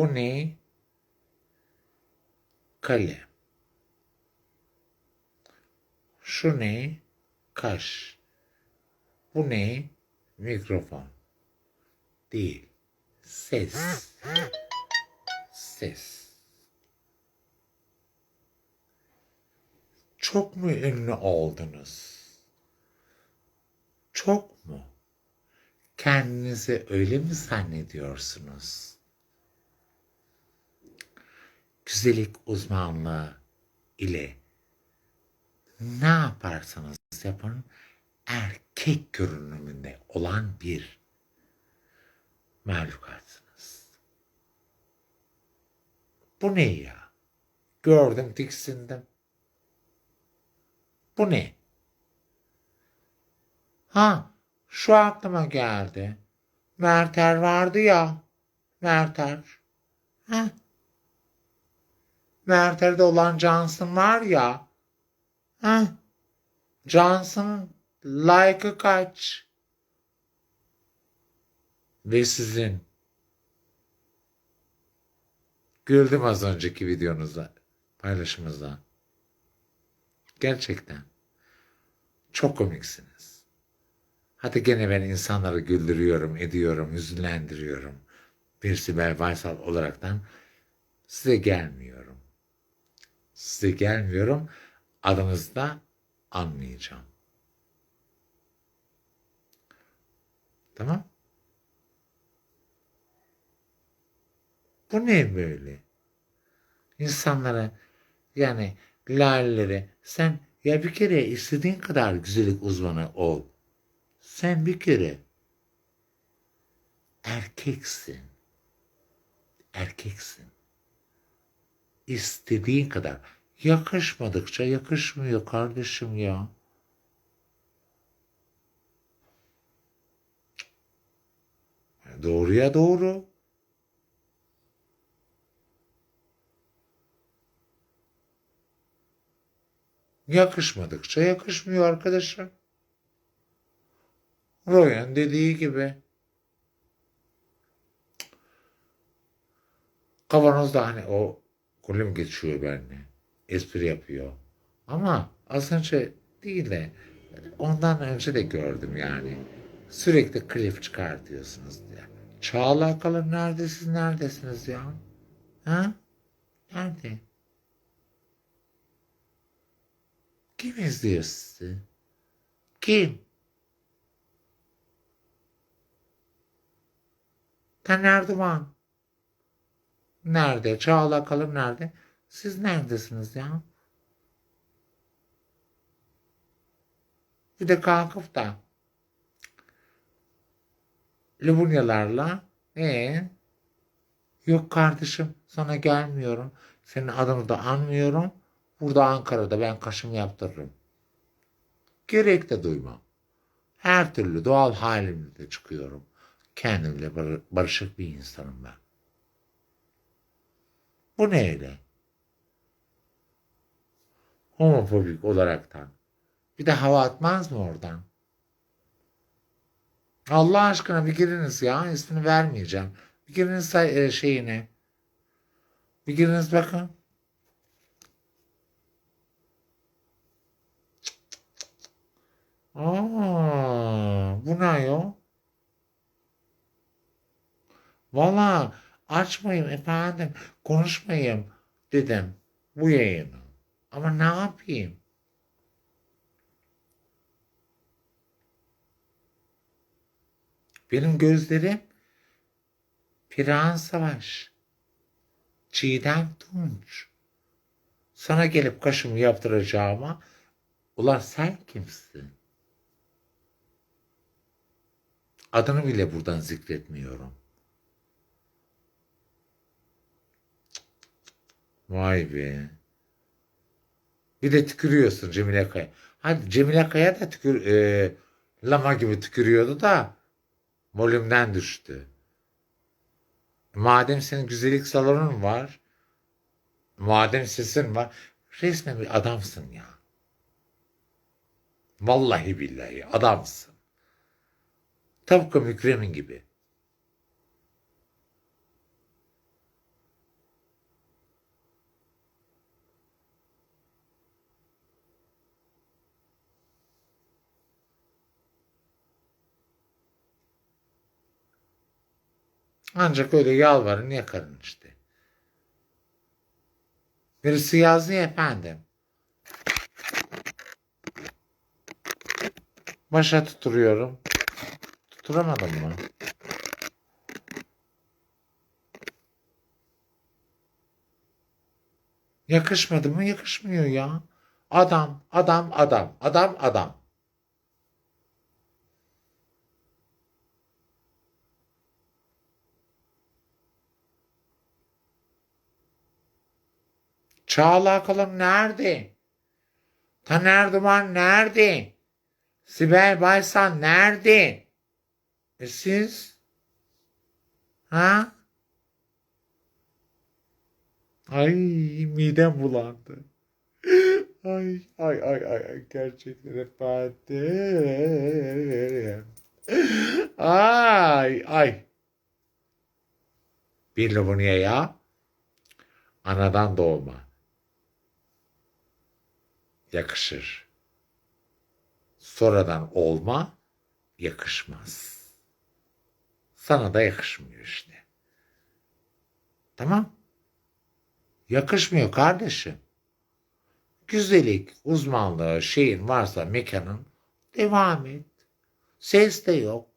Bu ne? Kalem. Şu ne? Kaş. Bu ne? Mikrofon. Değil. Ses. Ses. Çok mu ünlü oldunuz? Çok mu? Kendinizi öyle mi zannediyorsunuz? Güzellik uzmanlığı ile ne yaparsanız yapın erkek görünümünde olan bir mahlukatsınız. Bu ne ya? Gördüm tiksindim. Bu ne? Ha, şu aklıma geldi. Merter vardı ya. Merter. Ha? Merter'de olan Johnson var ya. Ha? Johnson like'ı kaç? Ve sizin. Güldüm az önceki videonuzda, paylaşımızda. Gerçekten. Çok komiksiniz. Hadi gene ben insanları güldürüyorum, ediyorum, hüzünlendiriyorum. Bir Sibel Baysal olaraktan size gelmiyorum. Size gelmiyorum. Adınızda anlayacağım. Tamam? Bu ne böyle? İnsanlara yani lalelere sen ya bir kere istediğin kadar güzellik uzmanı ol. Sen bir kere erkeksin. Erkeksin. İstediğin kadar. Yakışmadıkça yakışmıyor kardeşim ya. Doğruya doğru. Yakışmadıkça yakışmıyor arkadaşım. Royan dediği gibi. Kavanozda hani o kulüm geçiyor benimle. Espri yapıyor. Ama az önce değil de ondan önce de gördüm yani. Sürekli klip çıkartıyorsunuz diye. Çağla kalın neredesiniz neredesiniz ya? Ha? Nerede? Kim izliyor sizi? Kim? Taner Duman. Nerede? Çağla Kalın nerede? Siz neredesiniz ya? Bir de kalkıp da Lubunyalarla ee, yok kardeşim sana gelmiyorum. Senin adını da anmıyorum. Burada Ankara'da ben kaşım yaptırırım. Gerek de duymam. Her türlü doğal halimle de çıkıyorum. Kendimle bar- barışık bir insanım ben. Bu ne öyle? Homofobik olaraktan. Bir de hava atmaz mı oradan? Allah aşkına bir giriniz ya. ismini vermeyeceğim. Bir giriniz e, şeyine. Bir giriniz bakın. Aa, bu ne ya? Valla açmayayım efendim, konuşmayayım dedim bu yayını. Ama ne yapayım? Benim gözlerim Piran Savaş, Çiğdem Tunç. Sana gelip kaşımı yaptıracağıma ulan sen kimsin? Adını bile buradan zikretmiyorum. Vay be. Bir de tükürüyorsun Cemile Kaya. Hadi Cemile Kaya da tükür, e, lama gibi tükürüyordu da volümden düştü. Madem senin güzellik salonun var, madem sesin var, resmen bir adamsın ya. Vallahi billahi adamsın. Tıpkı Mükremin gibi. Ancak öyle yalvarın yakarın işte. Birisi yazdı ya efendim. Başa tuturuyorum. Tuturamadım mı? Yakışmadı mı? Yakışmıyor ya. Adam, adam, adam, adam, adam. Çağla Akalın nerede? Taner Duman nerede? Sibel Baysan nerede? E siz? Ha? Ay midem bulandı. Ay ay ay ay gerçekten efendim. Ay ay. Bir ya anadan doğma. Yakışır. Sonradan olma yakışmaz. Sana da yakışmıyor işte. Tamam? Yakışmıyor kardeşim. Güzellik, uzmanlığı, şeyin varsa mekanın devam et. Ses de yok.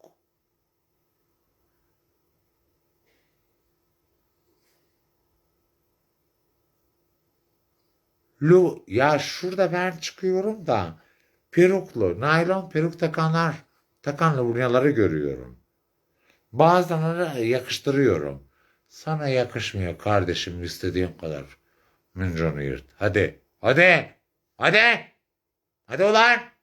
Lu, ya şurada ben çıkıyorum da peruklu, naylon peruk takanlar, takan Lunyaları görüyorum. Bazılarını yakıştırıyorum. Sana yakışmıyor kardeşim istediğin kadar. Minconu yırt. Hadi. Hadi. Hadi. Hadi ulan.